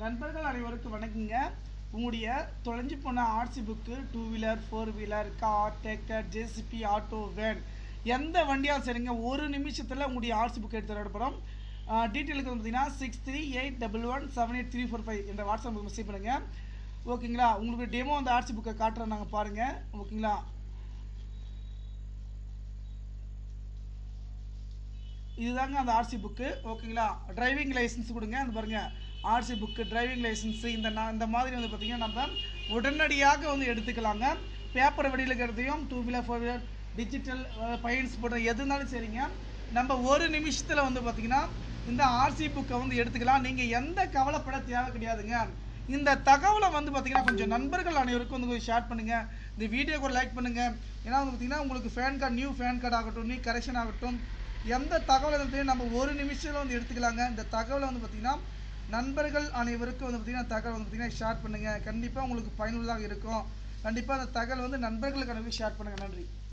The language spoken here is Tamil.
நண்பர்கள் அனைவருக்கும் வணக்கங்க. உங்களுடைய தொலைஞ்சு போன RC book two wheeler four wheeler car tractor JCB auto van எந்த வண்டியாக சரிங்க ஒரு நிமிஷத்தில் உங்களுடைய ஆர்சி புக் எடுத்து தர டீட்டெயிலுக்கு வந்து பார்த்தீங்கன்னா six three eight double one seven eight three four five என்ற வாட்ஸ்அப் மெசேஜ் பண்ணுங்கள் ஓகேங்களா? உங்களுக்கு டெமோ அந்த ஆர்சி புக்கை காட்டுறோம் நாங்கள் பாருங்கள் ஓகேங்களா? இதுதாங்க அந்த ஆர்சி புக்கு ஓகேங்களா? டிரைவிங் லைசன்ஸ் கொடுங்க. அந்த பாருங்க. ஆர்சி புக்கு டிரைவிங் லைசன்ஸு இந்த நான் இந்த மாதிரி வந்து பார்த்தீங்கன்னா நம்ம உடனடியாக வந்து எடுத்துக்கலாங்க. பேப்பர் வடிவில் இருக்கிறதையும் two wheeler four wheeler digital பயன்ஸ் போடுற எதுனாலும் சரிங்க. நம்ம ஒரு நிமிஷத்தில் வந்து பார்த்தீங்கன்னா இந்த ஆர்சி புக்கை வந்து எடுத்துக்கலாம். நீங்கள் எந்த கவலைப்பட தேவை கிடையாதுங்க. இந்த தகவலை வந்து பார்த்தீங்கன்னா கொஞ்சம் நண்பர்கள் அனைவருக்கும் வந்து கொஞ்சம் ஷேர் பண்ணுங்கள் இந்த வீடியோக்கு ஒரு லைக் பண்ணுங்கள் ஏன்னா வந்து பார்த்தீங்கன்னா உங்களுக்கு PAN card new PAN card ஆகட்டும் நியூ கரெக்ஷன் ஆகட்டும் எந்த தகவல் இருந்தாலும் நம்ம ஒரு நிமிஷத்தில் வந்து எடுத்துக்கலாங்க. இந்த தகவலை வந்து பார்த்தீங்கன்னா நண்பர்கள் அனைவருக்கும் வந்து பார்த்தீங்கன்னா தகவல் வந்து பார்த்தீங்கன்னா ஷேர் பண்ணுங்கள் கண்டிப்பாக உங்களுக்கு பயனுள்ளதாக இருக்கும். கண்டிப்பாக அந்த தகவல் வந்து நண்பர்களுக்கு அனுப்பி ஷேர் பண்ணுங்கள் நன்றி.